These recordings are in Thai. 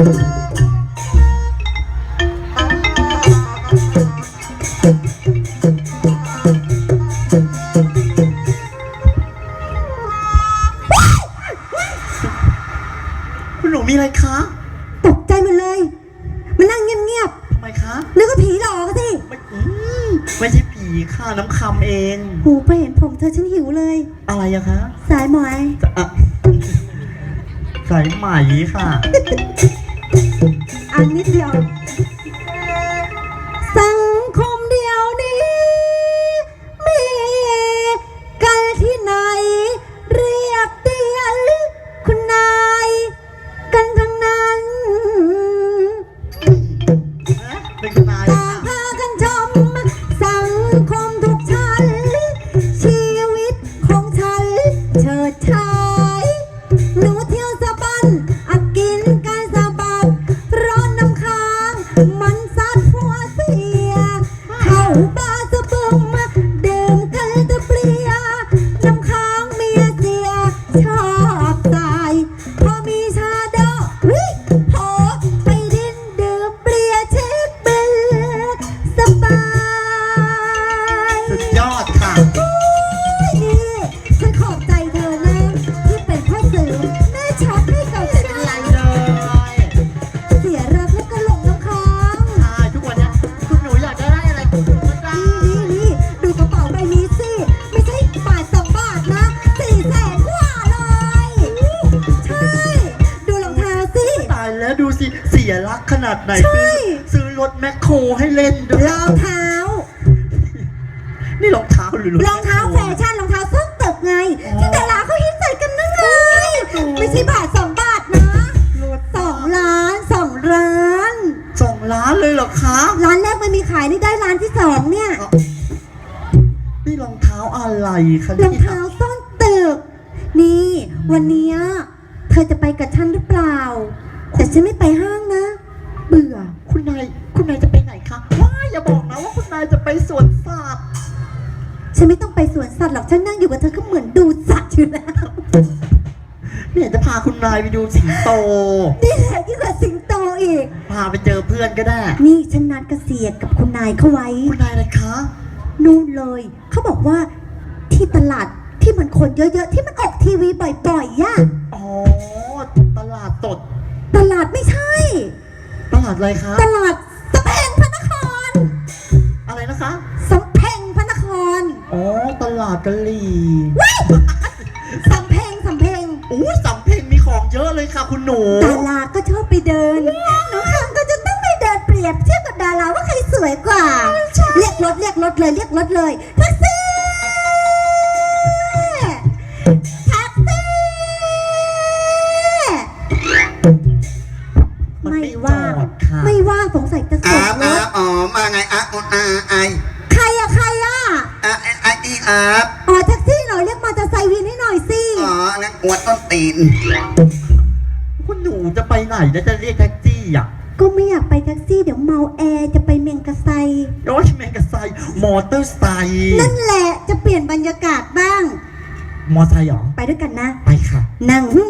คุณหนูมีอะไรคะตกใจหมันเลย มันนั่งเงียบทำไมคะ ๆนึกว่าผีหลอกอะสิไม่อืมไม่ใช่ผีค่ะน้ำคำเอง หูไปเห็นผมเธอฉันหิวเลย อะไรอะคะสายหมอยอะสายไหมค่ะ เป็ นาดไหนใช่ ซื้อซื้อรถแมคโครให้เล่นด้วยรองเท้า นี่รองเท้าหรือถรอง นนั่งอยู่กับเธอก็เหมือนดูสัตว์อยู่แล้วเนี่ยจะพาคุณนายไปดูสิงโต นี่แหละยิ่งกว่าสิงโตอีก พาไปเจอเพื่อนก็ได้ นี่ฉันนัดกระเสียกับคุณนายเข้าไว้ คุณนายอะไรคะ นู่นเลย เขาบอกว่าที่ตลาดที่มันคนเยอะๆ ที่มันออกทีวีบ่อยๆย่ะอ๋อ ตลาดสด ตลาดไม่ใช่ ตลาดอะไรคะ ตลาดสำเพ็งพระนคร อะไรนะคะ อ๋อ ตลาดกะหรี่ สำเพ็งสำเพ็งอู้สำเพ็งมีของเยอะเลยค่ะคุณหนู ดาราก็ชอบไปเดิน น้องคำก็จะต้องไปเดินเปรียบเทียบกับดาราว่าใครสวยกว่า เรียกรถเรียกรถเลยเรียกรถเลยแท็กซี่แท็กซี่มันไม่ไม่ว่างจอดค่ะ ไม่ว่างสงสัยจะสอาดบรอาถบอ๋อ มาไงอาบอาไอ ไออีอาบอ๋อแท็กซี่เหรอเรียกมอเตอร์ไซค์วินให้หน่อยสิ อ๋อนั่นอวดต้นตีนคุณหนูจะไปไหนแล้วจะเรียกแท็กซี่อะก็ไม่อยากไปแท็กซี่เดี๋ยวเมาแอร์จะไปเมียงกะไซ โอ้ยแมงกะไซค์มอเตอร์ไซค์นั่นแหละจะเปลี่ยนบรรยากาศบ้าง มอไซค์เหรอ ไปด้วยกันนะ ไปค่ะ นั่งม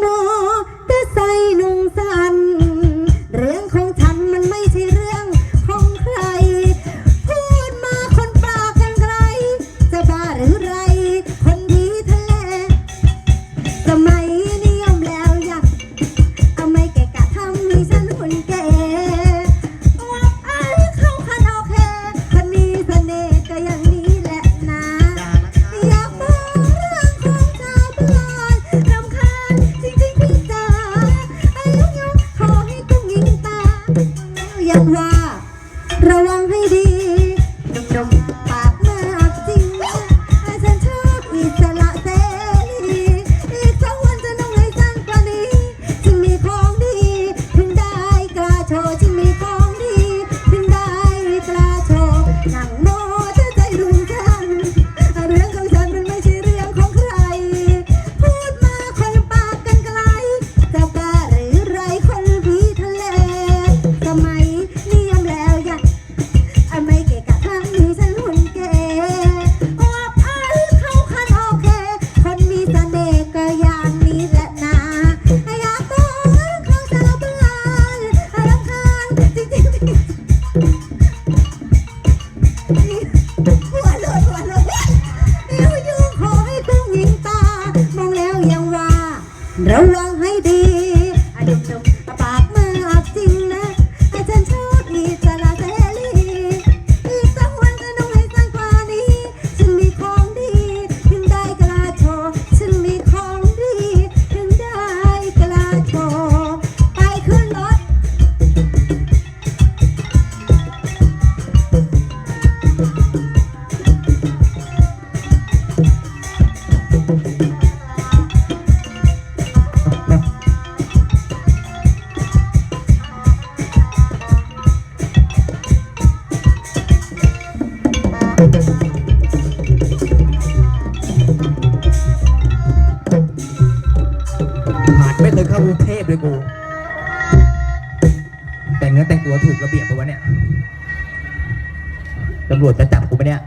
ำรวจจะจับกูปะเนี่ย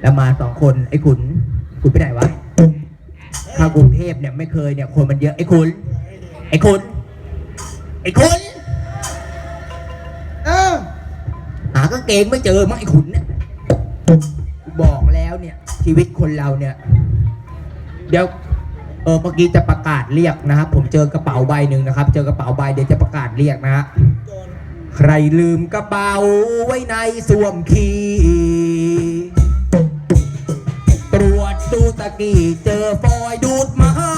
แล้วมาสองคนไอ้ขุนขุนไปไหนวะเข้ากรุงเทพเนี่ยไม่เคยเนี่ยคนมันเยอะไอ้ขุนไอ้ขุนไอ้ขุนเออหากางเกงไม่เจอมั้งไอ้ขุนเนี่ยบอกแล้วเนี่ย ชีวิตคนเราเนี่ย เดี๋ยวเออเมื่อกี้จะประกาศเรียกนะครับ ผมเจอกระเป๋าใบหนึ่งนะครับ เจอกระเป๋าใบเดี๋ยวจะประกาศเรียกนะฮะใครลืมกระเป๋าไว้ในส้วมขี ตะกี้เจอฟอยดูดมา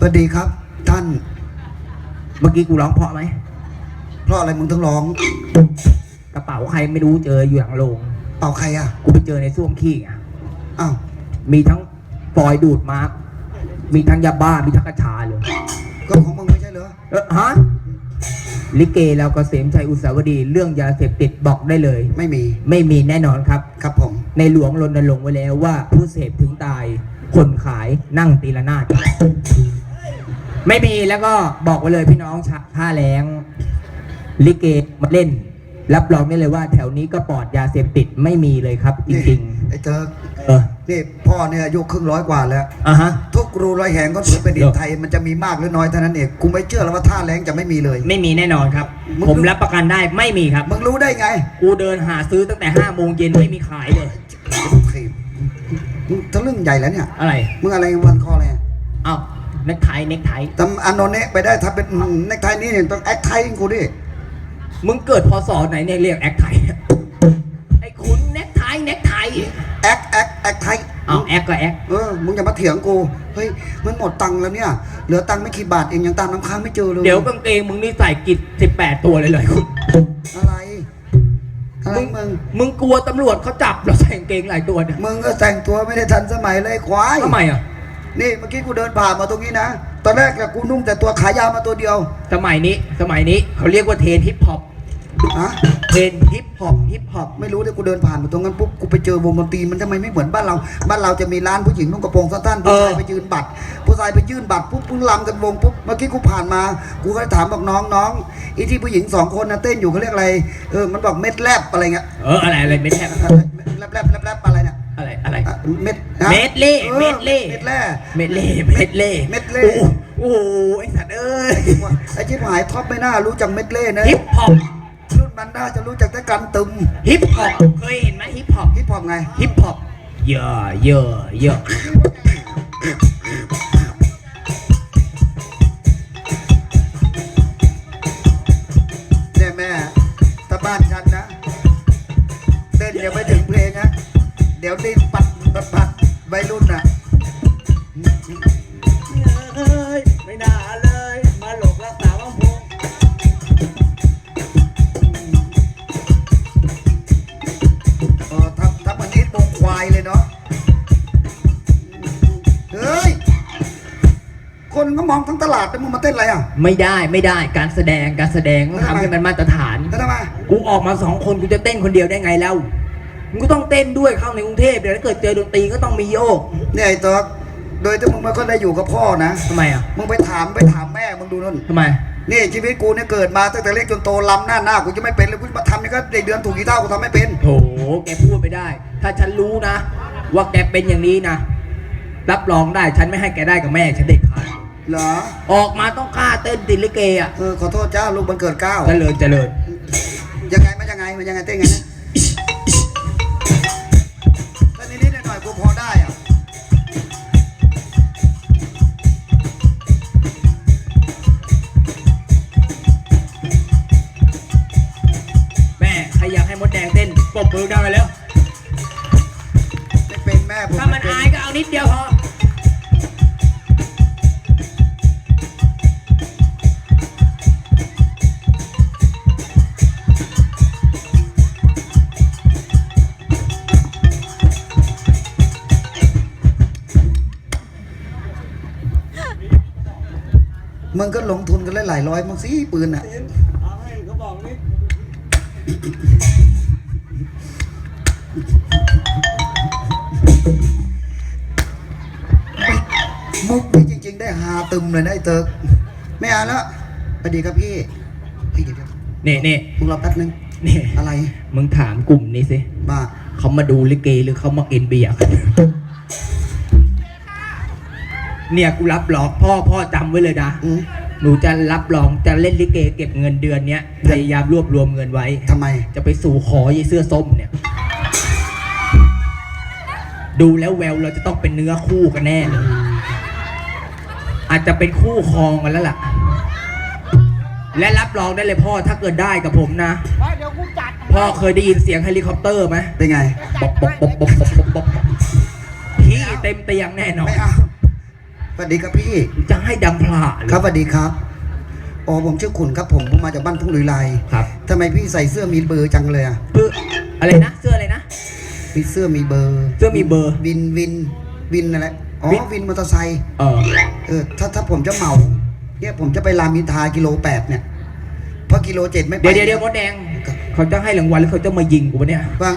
สวัสดีครับ ท่าน เมื่อกี้กูร้องเพราะไหม เพราะอะไรมึงต้องร้องกระเป๋าใครไม่รู้เจออยู่หลังโรงเป่าใครอะ กูไปเจอในส้วมขี้อะอ้าวมีทั้งฟอยดูดมาร์กมีทั้งยาบ้ามีทั้งกัญชาเลยก็ของมึงไม่ใช่เหรอเออฮะลิเกแล้วก็เสมชัยอุตสาวดีเรื่องยาเสพติดบอกได้เลย ไม่มีไม่มีแน่นอนครับ ครับผม ในหลวงรณรงค์ไว้แล้วว่าผู้เสพถึงตาย คนขายนั่งตีละนาด ไม่มีแล้วก็บอกไว้เลยพี่น้องชะท่าแรงลิเกมาเล่น รับรองได้เลยว่าแถวนี้ก็ปลอดยาเสพติดไม่มีเลยครับ จริง ไอ้เติร์กๆเออนี่พ่อเนี่ยอายุครึ่งร้อยกว่าแล้ว อะฮะ ทุกรูรอยแหงก็ถือเป็นดิเดี๋นยวไทยมันจะมีมากหรือน้อยเท่านั้นเองกูไม่เชื่อแล้วว่าท่าแรงจะไม่มีเลย ไม่มีแน่นอนครับ มึง ผมรับประกันได้ไม่มีครับ มึงรู้ได้ไงกูเดินหาซื้อตั้งแต่ห้าโมงเย็นไม่มีขายเลยถีบมึงทะลึ่งใหญ่แล้วเนี่ยอะไร มึงอะไรวันคออะไรอะเอ้า เน็กไทเน็กไททำอันโนเนะไปได้ถ้าเป็นเน็กไทนี่เนี่ยต้องแอคไทยกูดิมึงเกิดพศไหนเนี่ยเรียกแอคไทไอ้คุณเน็กไทเน็กไทแอคแอคแอคไทยเอาแอคก็แอคเออมึงอย่ามาเถียงกูเฮ้ยมันหมดตังค์แล้วเนี่ยเหลือตังค์ไม่กี่บาทเองยังตามน้ำค้างไม่เจอเลยเดี๋ยวกางเกงมึงนี่ใส่กิจสิบแปดตัวเลยเลยคุณอะไรอะไรมึงมึงกลัวตำรวจเขาจับเราใส่กางเกงหลายตัวเนี่ยมึงก็แต่งตัวไม่ได้ทันสมัยเลยควายทำไมอะ นี่เมื่อกี้กูเดินผ่านมาตรงนี้นะ ตอนแรกเนี่ยกูนุ่งแต่ตัวขายาวมาตัวเดียวสมัยนี้สมัยนี้เขาเรียกว่าเทรนฮิปฮอปฮะเทรนฮิปฮอปฮิปฮอปไม่รู้เลยกูเดินผ่านมาตรงนั้นปุ๊บกูไปเจอวงดนตรีมันทำไมไม่เหมือนบ้านเรา บ้านเราจะมีร้านผู้หญิงนุ่งกระโปรงสั้นๆผู้ชายไปยืนบัตรผู้ชายไปยื่นบัตรปุ๊บปุ๊บลำกันวงปุ๊บเมื่อกี้กูผ่านมา กูก็เลยถามบอกน้องน้องอีที่ผู้หญิงสองคนนะเต้นอยู่เขาเรียกอะไรเออมันบอกเม็ดแลบอะไรเงี้ยเอออะไรอะไรเม็ดแทบแลบแลบแลบแลบอะไรเนี่ย อะไรอะไรอะเม็ดฮะเม็ดเล่ออเม็ดเล่เม็ดแร่เม็ดเล่เม็ดเล่เม็ดเล่โอ้โหโอ้โหไอ้สัตว์เอ้ยไอ้ชิบหายท็อปไม่น่ารู้จักเม็ดเล่นะฮิปฮอปรุ่นมันน่าจะรู้จักแต่กันตึมฮิปฮอปเคยเห็นไหมฮิปฮอปฮิปฮอปไงฮิปฮอปเยอะเยอะเยอะเนี่ยแม่ถ้าบ้านฉันนะเต้นยังไม่ถึงเพลงนะเดี๋ยวดิ้นปัดปัดปัดวัยรุ่นน่ะเอ้ยไม่น่าเลย มาหลกรักษาวังพงเออทำทำมันนิดวงควายเลยเนาะเฮ้ย คนก็มองทั้งตลาดแล้วมึงมาเต้นอะไรอะ ไม่ได้ไม่ได้การแสดงการแสดงต้องทำให้มันมาตรฐานแล้วทำไมกูออกมาสองคนกูจะเต้นคนเดียวได้ไงแล้ว มึงก็ต้องเต้นด้วยเข้าในกรุงเทพเดี๋ยวถ้าเกิดเจอดนตรีก็ต้องมีโยกเนี่ยไอ้ตัวโดยที่มึงไม่ค่อยได้อยู่กับพ่อนะทำไมอะมึงไปถามไปถามแม่มึงดูนั่นทำไมนี่ชีวิตกูเนี่ยเกิดมาตั้งแต่เล็กจนโตลำหน้าหน้ากูจะไม่เป็นเลยกูมาทำนี่ก็ในเดือนถูกกี่เท่ากูทำไม่เป็นโถแกพูดไปได้ ถ้าฉันรู้นะ ว่าแกเป็นอย่างนี้นะ รับรองได้ฉันไม่ให้แกได้กับแม่ฉันเด็ดขาดเหรอออกมาต้องกล้าเต้นติดลิเกอะเออขอโทษจ้าลูกมันเกิดเก้าเจริญเจริญยังไงมันยังไงมันยังไงเต้นไงนะ มึงก็ลงทุนกันหลายๆร้อยมึงสิปืนอะ เอาให้เขาบอกนี่มุกนี่จริง ๆ ได้ฮาตึมเลยนะไอ้เติร์กไม่เอาแล้วสวัสดีครับพี่พี่เดี๋ยวนี่นี่มึงรอแป๊บนึงนี่อะไร มึงถามกลุ่มนี้สิ บ้า เขามาดูลิเกหรือเขามากินเบียร์กัน เนี่ยกูรับรองพ่อพ่อจำไว้เลยนะ อืมหนูจะรับรองจะเล่นลิเกเก็บเงินเดือนเนี้ยพยายามรวบรวมเงินไว้ ทำไม จะไปสู่ขอยายเสื้อส้มเนี่ย ดูแล้วแววเราจะต้องเป็นเนื้อคู่กันแน่เลยอาจจะเป็นคู่ครองกันแล้วล่ะ และรับรองได้เลยพ่อถ้าเกิดได้กับผมนะ เดี๋ยวกูจัดพ่อเคยได้ยินเสียงเฮลิคอปเตอร์ไหมเป็นไงปอกปอกปอกปอกปอกปอกปอกพี่เต็มเตียงแน่นอน ไม่เอา สวัสดีครับพี่ จะให้ดังพลาเลย ครับสวัสดีครับ อ๋อผมชื่อขุนครับผมผมมาจากบ้านทุ่งลุยลายครับ ทำไมพี่ใส่เสื้อมีเบอร์จังเลยอะเพื่ออะไรนะ เสื้ออะไรนะ มีเสื้อมีเบอร์เสื้อมีเบอร์วินวินวินอะไร อ๋อวิน วินมอเตอร์ไซค์ เออ เออถ้าถ้าผมจะเหมา เนี่ยผมจะไปรามอินทรากิโลแปดเนี่ย เพราะกิโลเจ็ดไม่ไปเดี๋ยวเดี๋ยวเดี๋ยวมดแดง เขาจะให้รางวัลหรือเขาจะมายิงกูวะเนี่ยว่า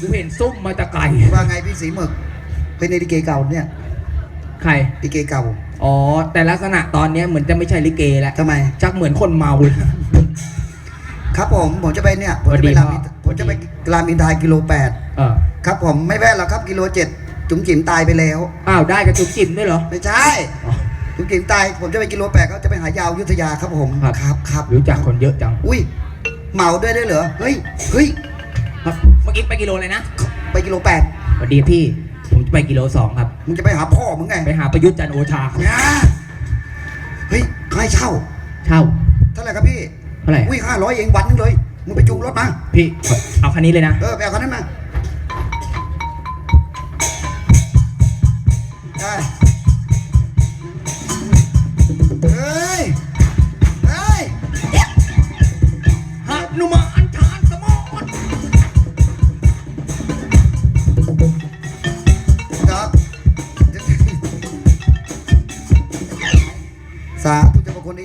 กูเห็นซุ่มมาแตะไกลว่าไงพี่สีหมึก เป็นลิเกเก่าเนี่ย ใคร ลิเกเก่าอ๋อ แต่ลักษณะตอนเนี้ยเหมือนจะไม่ใช่ลิเกแล้วทำไม ชักเหมือนคนเมาเลย ครับผมผมจะไปเนี่ยผมจะไปสวัรามสดีอินครับผมจะไปรามอินทรากิโลแปดเออครับผมไม่แว่หรอกครับกิโลเจ็ดจุ๋มจิ๋มตายไปแล้ว อ้าวได้กับจุ๊บจิ๋มด้วยเหรอ ไม่ใช่อ๋อจุ๋มจิ๋มตาย ผมจะไปกิโลแปดเขาจะไปหายาวยุทธยาครับผมครับ ครับครับรู้จักคนเยอะจังอุ้ยเหมาด้วยได้เหรอเฮ้ยเฮ้ยครับเมื่อกี้ไปกิโลเลยนะ ไปกิโลแปดสวัสดีพี่ ผมจะไปกิโลสองครับ มึงจะไปหาพ่อมึงไงไปหาประยุทธ์จันทร์โอชาครับนะเฮ้ยใครเช่าเช่า เท่าไหร่ครับพี่เท่าไหร่อุ้ยห้าร้อยเองวันนึงเลย มึงไปจูงรถมา พี่เอาคันนี้เลยนะ เออไปเอาคันนั้นมาได้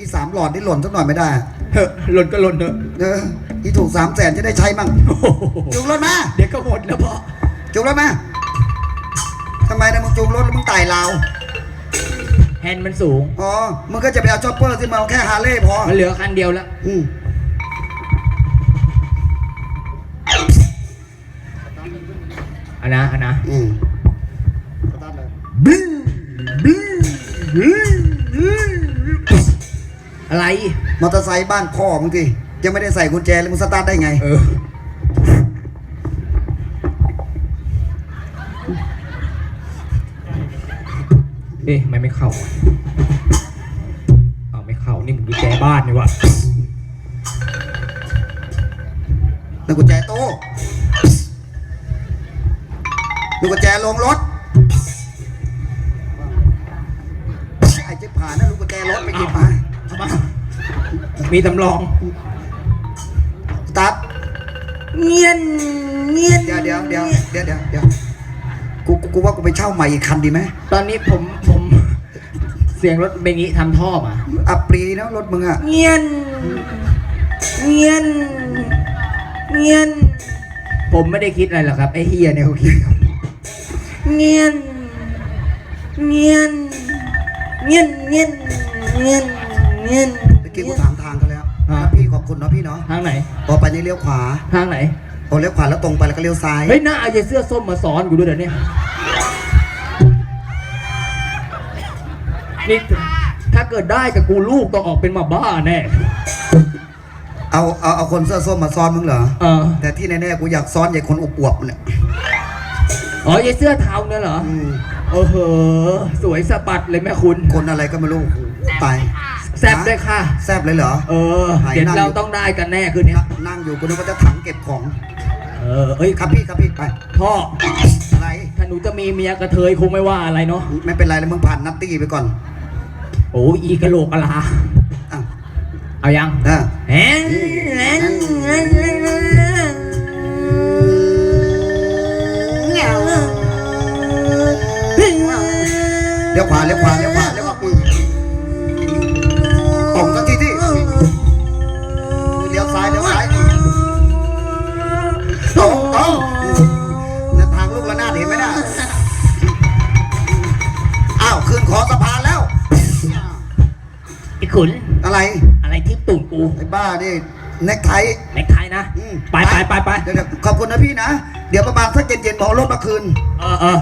ธุเจะมาคนนี้สามหลอดนี่หล่นสักหน่อยไม่ได้เฮ้ยหล่นก็หล่นเถอะเออที่ถูกสามแสนจะได้ใช้มั่งโอ้โหจูงรถมา เดี๋ยวก็หมดแล้วพ่อจูงรถมาทำไมนะมึงจูงรถแล้วมึงไต่ราวแฮนด์มันสูง อ๋อ มึงก็จะไปเอาชอปเปอร์ที่มาเอาแค่ฮาร์เลย์พอ มันเหลือคันเดียวแล้ว อืมอันนะอันนะอืม อะไร มอเตอร์ไซค์บ้านพ่อมึงสิยังไม่ได้ใส่กุญแจเลยมึงสตาร์ทได้ไง เออ เอ๊ะทำไมไม่เข้าอะอ้าวไม่เข้า นี่มึงกุญแจบ้านนี่วะนึกกุญแจตู้นึกกุญแจลงรถ มีตำรองสตาร์ทเงียนเงียนเดี๋ยวเดี๋ยวเดี๋ยวเดี๋ยวเดี๋ยวเดี๋ยวกูกูกูว่ากูไปเช่าใหม่อีกคันดีไหมตอนนี้ผมผมเสียงรถเบงี้ทำท่อมาอับปรีนะรถมึงอะเงียนเงียนเงียนผมไม่ได้คิดอะไรหรอกครับไอ้เฮียเนี่ยเขาคิดครับเงียนเงียนเงียนเงียนเงียนเงียนเมื่ อกี้กูถามทางเขาแล้วฮะพี่ขอบคุณเนาะพี่เนาะทางไหน พอไปนี่เลี้ยวขวาทางไหน พอเลี้ยวขวาแล้วตรงไปแล้วก็เลี้ยวซ้าย เฮ้ยหน้าเอาใจเสื้อส้มมาสอนกูด้วยเดี๋ยวนี้นี่ถ้าเกิดได้กับกูลูกต้องออกเป็นหมาบ้าแน่ เอาเอาเอาคนเสื้อส้มมาซ้อนมึงเหรอ เออแต่ที่แน่ๆกูอยากซ้อนใหญ่คนอวบๆเนี่ยอ๋อยายเสื้อเทาเนี่ยเหรอ อืมโอ้โห สวยสะบัดเลยแม่คุณ คนอะไรก็ไม่รู้โอ้โหตาย แซ่บด้วยค่ะ แซบเลยเหรอ เออหายเดี๋ยวนั่งเราอยู่ต้องได้กันแน่คืนนี้ นั่งนั่งอยู่กูนึกว่าจะถังเก็บของเออเอ้ยครับพี่ครับพี่ไปพ่อ อะไร ถ้าหนูจะมีเมียกระเทยคงไม่ว่าอะไรเนาะ ไม่เป็นไรแล้วมึงผ่านนัตตี้ไปก่อนโอ้ยอีกะโหลกกะลา อะเอายังอะแฮนแฮนเลี้ยวขวาเลี้ยวขวาเลี้ยวขวา อะไร อะไรที่ตูดกูไอ้บ้านี่เน็กไท แม็กไทยนะ อืมไปไปไปไปเดี๋ยวเดี๋ยวขอบคุณนะพี่นะ เดี๋ยวประมาณสักเย็นๆบอกเอารถมาคืน เออเออ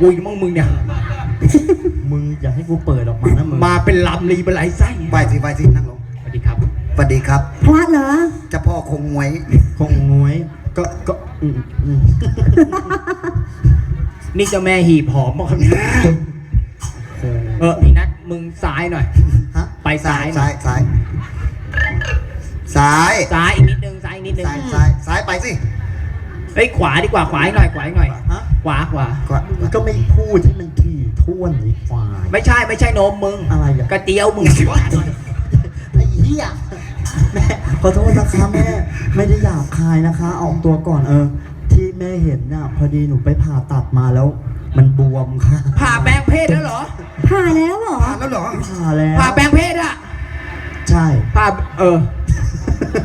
กว่ากูอีกมั้งมึงเนี่ย มึงอย่าให้กูเปิดออกมานะมึงมาเป็นลำลีเป็นไหลไส้ไปสิไปสินั่งลงสวัสดีครับสวัสดีครับพระเหรอเจ้าพ่อคงงวย คงงวย ก็ก็อืมอืมนี่เจ้าแม่หีบหอมมาครับเออพี่นัดมึงซ้ายหน่อย ฮะไปซ้ายหน่ซ้าอยยซ้ายซ้ายซ้ายอีกนิดนึงซ้ายอีกนิดนึงซ้ายซ้ายซ้ายไปสิเฮ้ยขวาดีกว่าขวาอีกหน่อยขวาอีกหน่อย ฮะข วาขวากว่ามึงก็ไม่พูดให้มันถี่ท่วนไอ้ควายไม่ใช่ไม่ใช่โนมมึงอะไรอะกระเตียวมึงไอ้เหี้ยแม่ขอโทษนะคะแม่ ไม่ได้หยาบคายนะคะ ออกตัวก่อนเออ ที่แม่เห็นน่ะ พอดีหนูไปผ่าตัดมาแล้ว มันบวมค่ะผ่าแปลงเพศแล้วเหรอผ่าแล้วเหรอ ผ่านแล้วเหรอ ผ่าแล้วผ่าแปลงเพศอะใช่ผ่าเออ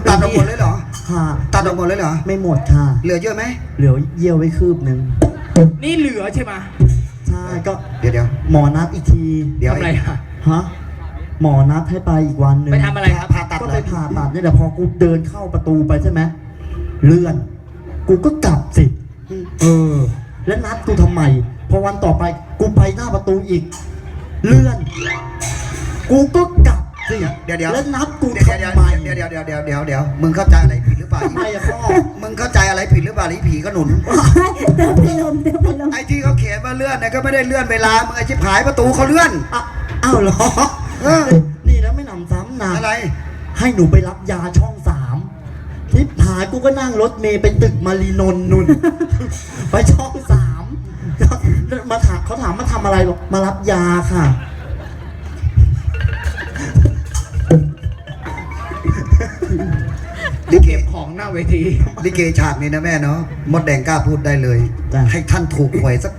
ตัดออกหมดเลยเหรอผ่าตัดออกหมดเลยเหรอ ไม่หมดค่ะ เหลือเยอะไหมเหลือเยี่ยวไว้คืบหนึ่ง นี่เหลือใช่ไหมใช่ก็เดี๋ยวเดี๋ยวหมอนัดอีกทีเดี๋ยวทำอะไรอะฮะหมอนัดให้ไปอีกวันหนึ่งไปทำอะไรครับผ่าตัดก็เลไปยผ่าตัดเนี่ยแต่พอกูเดินเข้าประตูไปใช่ไหมเลื่อน กูก็กลับสิเออ แล้วนัดกูทำไมพอวันต่อไปกูไปหน้าประตูอีก เลื่อน กูก็กลับสิเดี๋ยวเดี๋ยวแล้วนัด กูเดี๋ยวทำเดี๋ยวไมเดี๋ยวเดี๋ยวเดี๋ยวเดี๋ยวเดี๋ยวเดี๋ยวมึงเข้าใจอะไรผิดหรือเปล่าทำไมอะพ่อมึงเข้าใจอะไรผิดหรือเปล่าไอ้ผีขนุน เติมไปลมเติมไปลมไอ้ที่เขาเขียนว่าเลื่อนเนี่ยก็ไม่ได้เลื่อนเวลามึงไอ้ชิบหายประตูเขาเลื่อนอ้าวอ้าวเหรอเออนี่แล้วไม่หนำซ้ำนะอะไร ให้หนูไปรับยาช่องสามทิพหายกูก็นั่งรถเมย์ไปตึกมารีนนท์นุ่น ไปช่องสามมาถามเขาถามมาทำอะไรบอกมารับยาค่ะ ลิเกเก็บของหน้าเวที ลิเกฉากนี้นะแม่เนาะมดแดงกล้าพูดได้เลย จ้ะ ให้ท่านถูกหวยสัก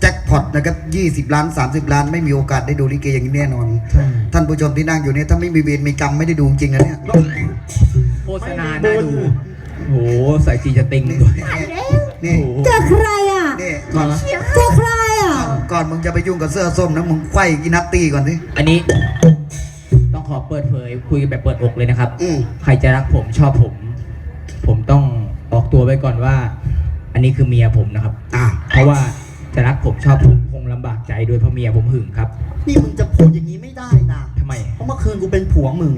แจ็คพอตนะครับ 20 ล้าน 30 ล้าน ไม่มีโอกาสได้ดูลิเกอย่างนี้แน่นอนใช่ท่านผู้ชมที่นั่งอยู่เนี่ยถ้าไม่มีเวรมีกรรมไม่ได้ดูจริงนะเนี่ยโฆษณาน่าดูโอ้โหใส่จีจะติงนี่ด้วยนี่โอ้โหเจอใครอะ นี่มาละเจอใครอะ ก่อนมึงจะไปยุ่งกับเสื้อส้มนะมึงไขว้กินัตตี้ก่อนสิอันนี้ต้องขอ เปิดเผยคุยแบบเปิดอกเลยนะครับ อืมใครจะรักผมชอบผม ผมต้องออกตัวไว้ก่อนว่า อันนี้คือเมียผมนะครับ อ่าเพราะว่าจะรักผมชอบผมคงลำบากใจด้วยเพราะเมียผมหึงครับนี่มึงจะพูดอย่างนี้ไม่ได้นะทำไมเพราะเมื่อคืนกูเป็นผัวมึง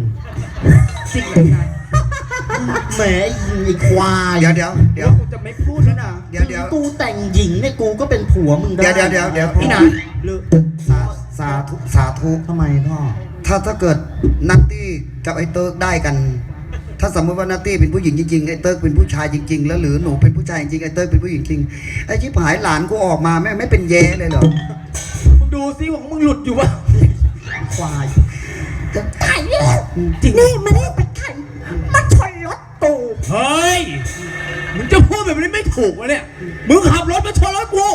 จริงเลยนะแหมไอ้ควายเดี๋ยวเดี๋ยวเดี๋ยว กูจะไม่พูดแล้วนะเดี๋ยวเดี๋ยวกูแต่งหญิงเนี่ยกูก็เป็นผัวมึงได้เดี๋ยวเดี๋ยวเดี๋ยวพี่หนาหรือสาสาธุสาธุทำไมพ่อ ถ้าถ้าเกิดนัตตี้กับไอ้เติร์กได้กัน ถ้าสมมติว่านัตตี้เป็นผู้หญิงจริงๆไอ้เติร์กเป็นผู้ชายจริง ๆ แล้วหรือหนูเป็นผู้ชายจริงๆไอ้เติร์กเป็นผู้หญิงจริงไอ้ชิบหายหลานกูออกมาแม่งไม่เป็นแย่เลยเหรอมึงดูซิว่ามึงหลุดอยู่วะควายไข่เนี่ยจริงนี่มานี่ไปไข่มาชนรถกูเฮ้ยมึงจะพูดแบบนี้ไม่ถูกวะเนี่ยมึงขับรถมาชนรถกู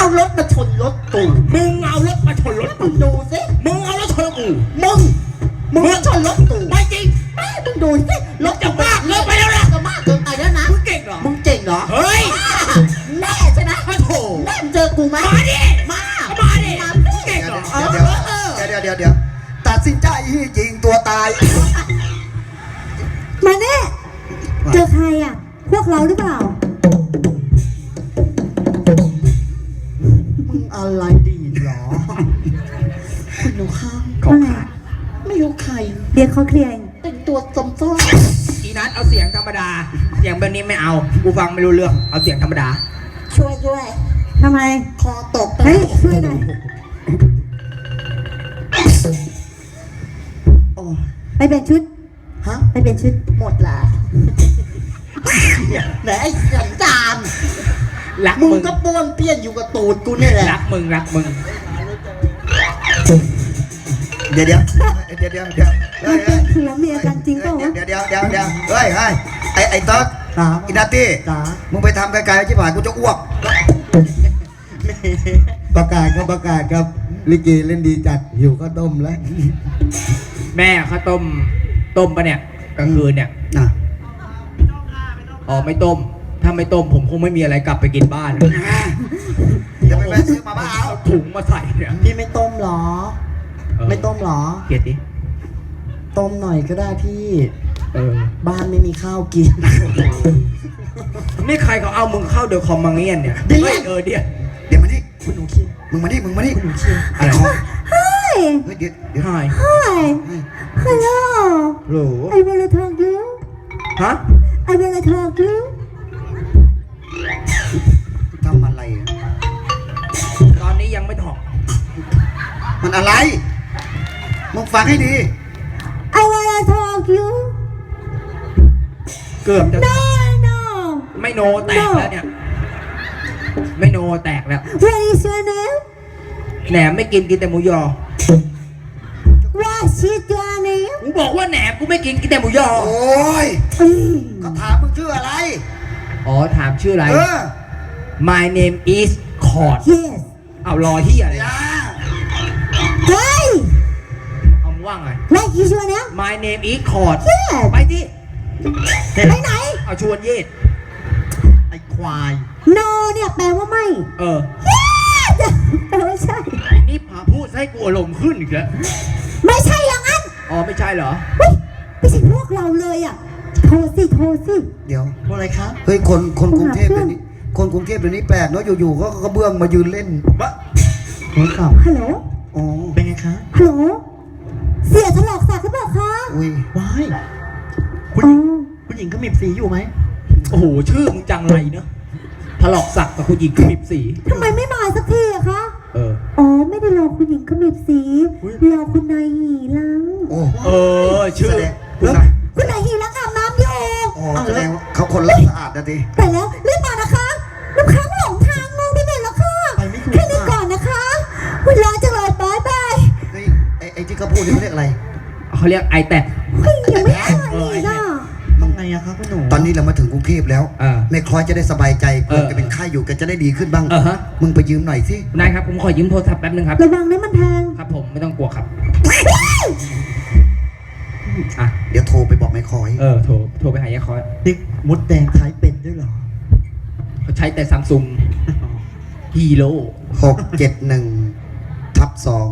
เอารถมาชนรถกู มึงเอารถมาชนรถมึกูงดูสิ มึงเอารถชนรถกู มึง มึงมาชนรถกูไม่จริงแม่มึงดูสิ รถจะมากเกินไปแล้วนะจะมากเกินไปแล้วนะ มึงเก่งเหรอ มึงเจ๋งเหรอ เฮ้ยแน่ใช่ไหมมาโถแน่มึงเจอกูไหมมาดิ มา มาดิมามึงเก่งเหรอเดี๋ยวเดี๋ยวเดี๋ยวเดี๋ยวเดี๋ยวตัดสินใจยิงตัวตาย มาแน่ เจอใครอะ พวกเราหรือเปล่า อะไรดีเหรอ คุณหนูข้างของขาดไม่รู้ใคร เดี๋ยวเขาเคลียร์เองแต่งตัวสมซ้ออีนัทเอาเสียงธรรมดา เสียงแบบนี้ไม่เอา กูฟังไม่รู้เรื่อง เอาเสียงธรรมดา ช่วยด้วย ทำไม คอตกเฮ้ยช่วยหน่อยโอ้ยไปเปลี่ยนชุด ฮะ ไปเปลี่ยนชุด หมดละ ไหนไอ้สันจาน รักมึมึงงก็ป้วนเปี้ยนอยู่กับตูดกูนี่แหละ รักมึงรักมึง เดี๋ยวเดี๋ยวเดี๋ยวเดี๋ยวเดี๋ยวเฮ้ยมันเป็นผัวเมียกันจริงเปล่าวะ เดี๋ยวเดี๋ยวเดี๋ยวเดี๋ยวเฮ้ยเฮ้ยไอ้ไอ้เติ๊กจ๋า อินาตี้จ๋ามึงไปทำไกลๆที่ผ่านกูจะอ้วก ประกาศครับประกาศครับ ลิเกเล่นดีจัดหิวก็ต้มแล้วแม่เขาต้ม ต้มปะเนี่ยกลางคืนเนี่ยน่ะอ๋อไม่ต้ม ถ้าไม่ต้มผมคงไม่มีอะไรกลับไปกินบ้านเดี๋ยวไปแวะซื้อมาบ้าเอาเอาถุงมาใส่เนี่ยพี่ไม่ต้มเหรอเออไม่ต้มเหรอ เกลียดดิต้มหน่อยก็ได้พี่ เออ บ้านไม่มีข้าวกิน นี่ใครเขาเอามึงเข้าเดอะคอมมังเงียนเนี่ยเดี๋ยวเฮ้ยเออเดี๋ยวเดี๋ยวมานี่คุณหนูเคียมึงมานี่มึงมานี่คุณหนูเคียอะไรขอเฮ้ยเฮ้ยเดี๋ยวเดี๋ยวหาย Hi Hello โหล I wanna talk to you ฮะ I wanna talk to you อนนี้ยังไม่ถอกมันอะไร มึงฟังให้ดี I wanna talk to you เกือบจะ No no ไม่โนแตกแล้วเนี่ย ไม่โนแตกแล้ว What is your name แหนมไม่กินกินแต่หมูยอ What is your name กูบอกว่าแหนมกูไม่กินกินแต่หมูยอ โอ้ยอืมก็ถามมึงชื่ออะไร อ๋อถามชื่ออะไร เออ My name is คอร์ด Yes เอารอที่อะไรอย่า Hey เอามึงว่างไง What is your name My name is คอร์ด Yes ไปที่ไปไหน เอาชวนเยดไอ้ควาย No เนี่ยแปลว่าไม่ เออ Yes แปลว่าใช่ นี่พาพูดให้กูอารมณ์ขึ้นอีกแล้ว ไม่ใช่อย่างนั้น อ๋อ ไม่ใช่เหรอเฮ้ยไม่ใช่พวกเราเลยอะ โทรสิ โทรสิ เดี๋ยวว่าอะไรครับ เฮ้ย คนคนกูกรุงหาเทพเพื่เดี๋อยนวนี้ คนกรุงเทพเดี๋ยวนี้แปลกเนาะอยู่ๆก็กระเบื้องมายืนเล่นวะโทรศัพท์ฮัลโหล อ๋อเป็นไงคะฮัลโหล เสียถลอกสักหรือเปล่าคะอุ้ยว้ายคุณอ๋หอญิงคุณหญิงก็มีสีอยู่ไหมโอ้โหชื่อมึงจังไรเนอะถลอกศักดิ์กับคุณหญิงกระพริบสีทำไมไม่มาสักทีอะคะเอออ๋อไม่ได้รอคุณหญิงขมิบสีรอคุณนายหีลังโอ้เออชื่อแสดงคุณนายคุณนายหีลังอาบน้ำอยู่โอ้แสดงว่าเขาคนรักสะอาดนะทีแต่แล้ว ไอ้ที่เขาพูดนี่เขาเรียกอะไรเขาเรียกไอแตดเฮ้ยยังไม่อ่านอีกอะต้องไงอะครับคุณหนูตอนนี้เรามาถึงกรุงเทพแล้วอ่าแม่คล้อยจะได้สบายใจเอเพื่ออแกเป็นไข้อยู่แกจะได้ดีขึ้นบ้าง เออฮะ มึงไปยืมหน่อยสิ นายครับผมขอยืมโทรศัพท์แป๊บนึงครับ ระวังนะมันแพงครับผมไม่ต้องกลัวครับอะเดี๋ยวโทรไปบอกแม่คล้อย เออโทรโทรไปหายายคอยนี่มดแดงใช้เป็นด้วยเหรอเขาใช้แต่ซัมซุงฮีโร่หกเจ็ดหนึ่งทับสอง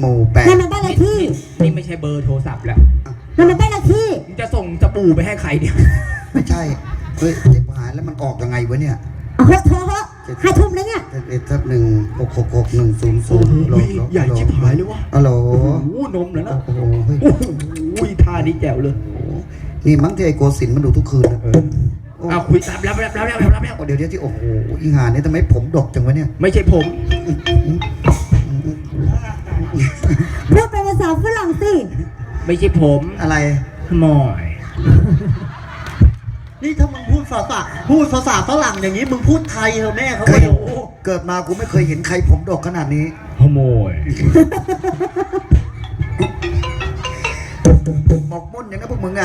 หมู่แปดนั่นมันบ้านเลขที่นี่ไม่ใช่เบอร์โทรศัพท์แล้วนั่นมันบ้านเลขที่มึงจะส่งสบู่ไปให้ใครเนี่ยไม่ใช่ เฮ้ยเจ็บหายแล้วมันออกยังไงวะเนี่ยเอาเถอะโทรเถอะห้าทุ่มแล้วเนี่ยเอ็ดทับหนึ่งหกหกหกหนึ่งศูนย์ศูนย์โอ้โหใหญ่ชิบหายเลยวะฮัลโหลโอ้โหนมเลยนะโอ้โหเฮ้ยโอ้โหท่านี้แจ๋วเลยนี่มั้งที่ไอโกศินมันดูทุกคืนนะเออเอาคุยตามรับรับรับรับรับรับเดี๋ยวเดี๋ยวที่โอ้โหอีหาเนี่ยทำไมผมดกจังวะเนี่ย ไม่ใช่ผม พูดเป็นภาษาฝรั่งสิ ไม่ใช่ผมอะไร หมอย นี่ถ้ามึงพูดภาษาพูดภาษาฝรั่งอย่างนี้มึงพูดไทยเหรอแม่เขาไม่เกิดมากูไม่เคยเห็นใครผมดกขนาดนี้ ขโมย หมกมุ่นอย่างนั้นพวกมึงอะ